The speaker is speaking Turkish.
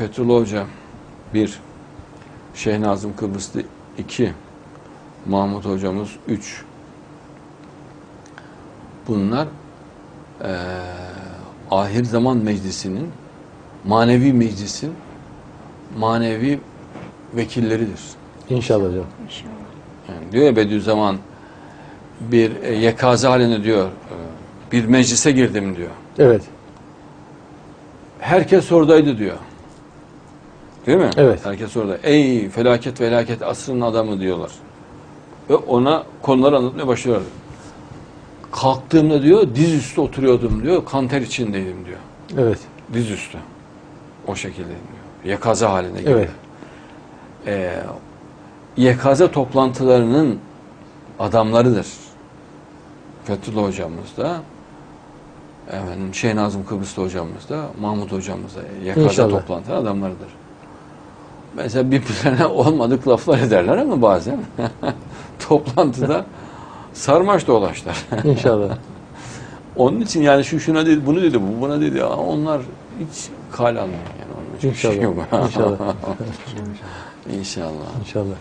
Fethullah Hoca bir, Şeyh Nazım Kıbrıslı iki, Mahmut Hocamız üç. Bunlar eee ahir zaman meclisinin, manevi meclisin manevi vekilleridir. İnşallah hocam. İnşallah. Yani diyor ya Bediüzzaman bir e, yekaze halinde diyor e, bir meclise girdim diyor. Evet. Herkes oradaydı diyor. Değil mi? Evet. Herkes orada. Ey felaket felaket asrın adamı diyorlar. Ve ona konuları anlatmaya başlıyorlar. Kalktığımda diyor dizüstü oturuyordum diyor. Kanter içindeydim diyor. Evet. Dizüstü. O şekilde diyor. Yekaze haline geliyor. Evet. Ee, yekaze toplantılarının adamlarıdır. Fethullah hocamız da efendim Şeyh Nazım Kıbrıslı hocamız da Mahmut hocamız da İnşallah. toplantı adamlarıdır. Mesela birbirlerine olmadık laflar ederler ama bazen toplantıda sarmaş dolaşlar. İnşallah. Onun için yani şu şuna dedi, bunu dedi, bu buna dedi. Aa, onlar hiç kale almıyor yani. Onun bir şey İnşallah. İnşallah. İnşallah. İnşallah.